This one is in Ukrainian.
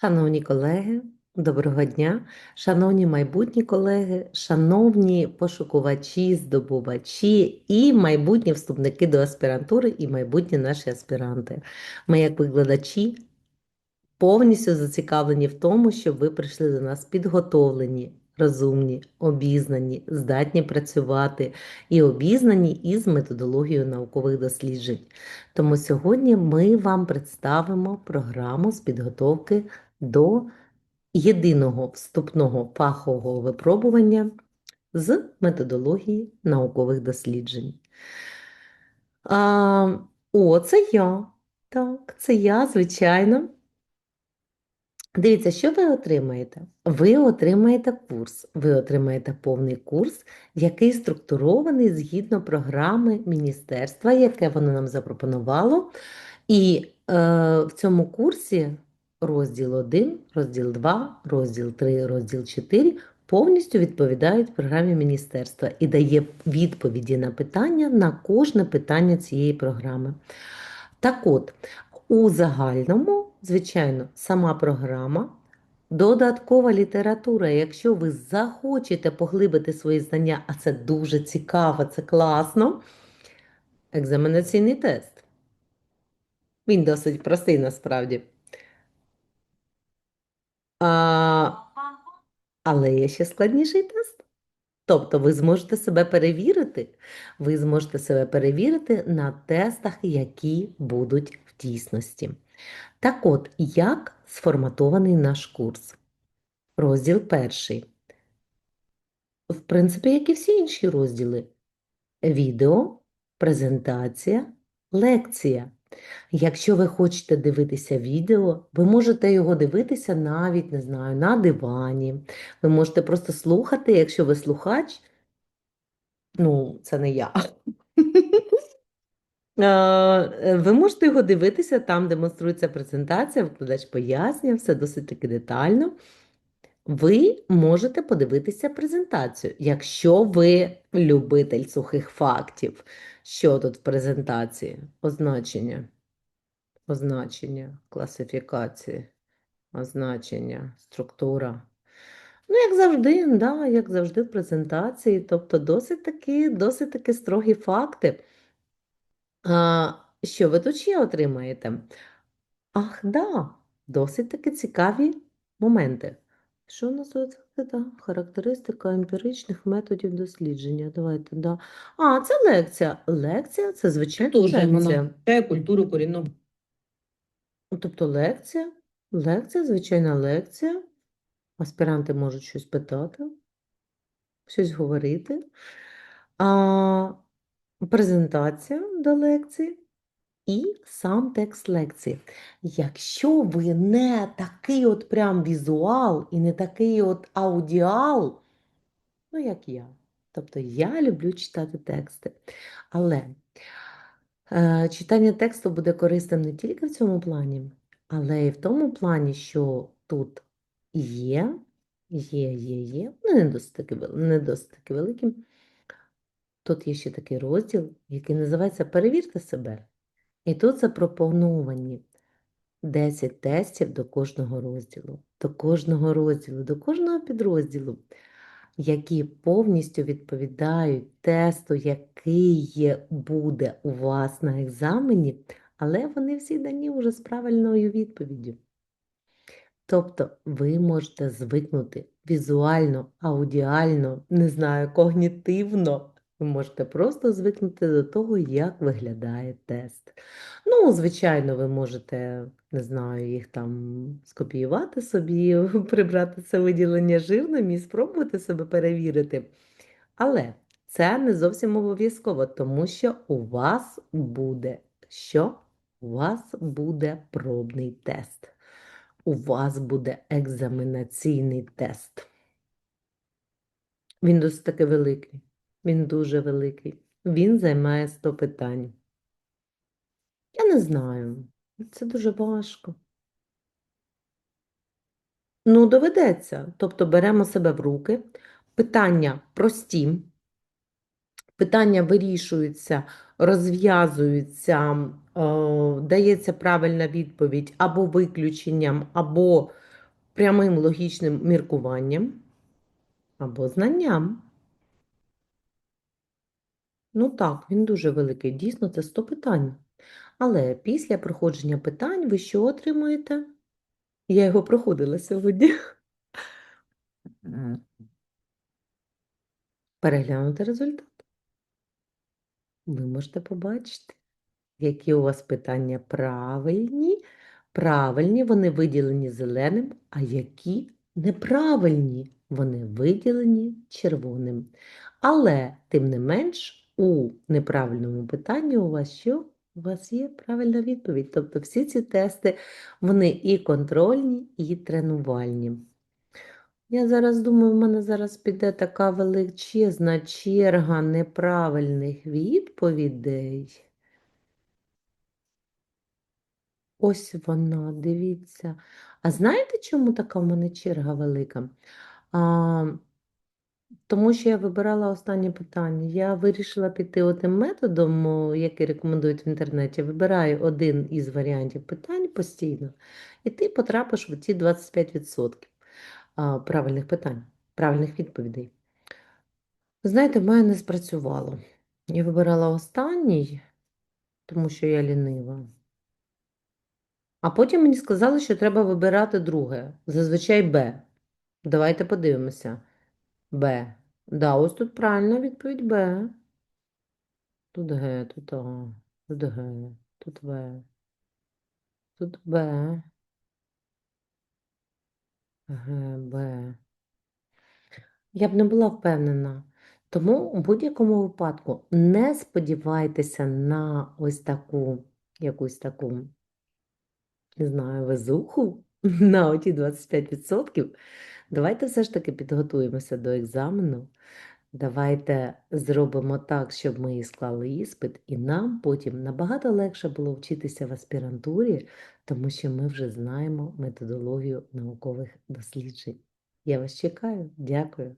Шановні колеги, доброго дня, шановні майбутні колеги, шановні пошукувачі, здобувачі і майбутні вступники до аспірантури і майбутні наші аспіранти. Ми, як викладачі, повністю зацікавлені в тому, щоб ви прийшли до нас підготовлені, розумні, обізнані, здатні працювати і обізнані із методологією наукових досліджень. Тому сьогодні ми вам представимо програму з підготовки до єдиного вступного фахового випробування з методології наукових досліджень. А, О, це я. Так, це я, звичайно. Дивіться, що ви отримаєте? Ви отримаєте курс, ви отримаєте повний курс, який структурований згідно програми міністерства, яке воно нам запропонувало. І е, в цьому курсі розділ 1, розділ 2, розділ 3, розділ 4 повністю відповідають програмі міністерства і дає відповіді на питання на кожне питання цієї програми. Так от, у загальному, звичайно, сама програма, додаткова література. Якщо ви захочете поглибити свої знання, а це дуже цікаво, це класно. Екзаменаційний тест. Він досить простий насправді. А, але є ще складніший тест. Тобто ви зможете себе перевірити, ви зможете себе перевірити на тестах, які будуть в дійсності. Так от, як сформатований наш курс? Розділ перший. В принципі, як і всі інші розділи: відео, презентація, лекція. Якщо ви хочете дивитися відео, ви можете його дивитися навіть, не знаю, на дивані. Ви можете просто слухати, якщо ви слухач, ну, це не я. Е, Ви можете його дивитися, там демонструється презентація, викладач пояснює, все досить таки детально. Ви можете подивитися презентацію, якщо ви любитель сухих фактів. Що тут в презентації? Означення, означення, класифікації, означення, структура. Ну, як завжди, да, як завжди в презентації, тобто досить таки, досить таки строгі факти. А, що ви тут ще отримаєте? Ах, да, досить таки цікаві моменти. Що у нас тут? Да, характеристика емпіричних методів дослідження. Давайте, да. А, це лекція. Лекція це звичайно Дуже лекція. те культуру корінного. Ну, Тобто лекція, лекція, звичайна лекція. Аспіранти можуть щось питати, щось говорити. А, презентація до лекції і сам текст лекції. Якщо ви не такий от прям візуал і не такий от аудіал, ну як я. Тобто я люблю читати тексти. Але е, читання тексту буде корисним не тільки в цьому плані, але й в тому плані, що тут є, є, є, є, ну не досить не досить таки великим. Тут є ще такий розділ, який називається Перевірте себе. І тут запропоновані 10 тестів до кожного розділу, до кожного розділу, до кожного підрозділу, які повністю відповідають тесту, який буде у вас на екзамені, але вони всі дані вже з правильною відповіддю. Тобто ви можете звикнути візуально, аудіально, не знаю, когнітивно. Ви можете просто звикнути до того, як виглядає тест. Ну, звичайно, ви можете, не знаю, їх там скопіювати собі, прибрати це виділення жирним і спробувати себе перевірити. Але це не зовсім обов'язково, тому що у вас буде що? У вас буде пробний тест. У вас буде екзаменаційний тест. Він досить таки великий. Він дуже великий. Він займає 100 питань. Я не знаю. Це дуже важко. Ну, доведеться. Тобто беремо себе в руки. Питання прості. Питання вирішуються, розв'язуються, е, дається правильна відповідь або виключенням, або прямим логічним міркуванням або знанням. Ну так, він дуже великий. Дійсно, це 100 питань. Але після проходження питань ви що отримуєте? Я його проходила сьогодні. Переглянути результат. Ви можете побачити, які у вас питання правильні. Правильні, вони виділені зеленим, а які неправильні, вони виділені червоним. Але, тим не менш, у неправильному питанні у вас що? У вас є правильна відповідь. Тобто всі ці тести, вони і контрольні, і тренувальні. Я зараз думаю, в мене зараз піде така величезна черга неправильних відповідей. Ось вона, дивіться. А знаєте, чому така в мене черга велика? А, тому що я вибирала останнє питання. Я вирішила піти отим методом, який рекомендують в інтернеті. Вибираю один із варіантів питань постійно, і ти потрапиш в ці 25% а, правильних питань, правильних відповідей. Знаєте, в мене не спрацювало. Я вибирала останній, тому що я лінива. А потім мені сказали, що треба вибирати друге, зазвичай Б. Давайте подивимося. Б. Да, ось тут правильна відповідь Б. Тут Г, тут А, тут Г, тут В, тут Б, Г, Б. Я б не була впевнена. Тому у будь-якому випадку не сподівайтеся на ось таку, якусь таку, не знаю, везуху на оті 25%. Давайте все ж таки підготуємося до екзамену. Давайте зробимо так, щоб ми склали іспит, і нам потім набагато легше було вчитися в аспірантурі, тому що ми вже знаємо методологію наукових досліджень. Я вас чекаю. Дякую.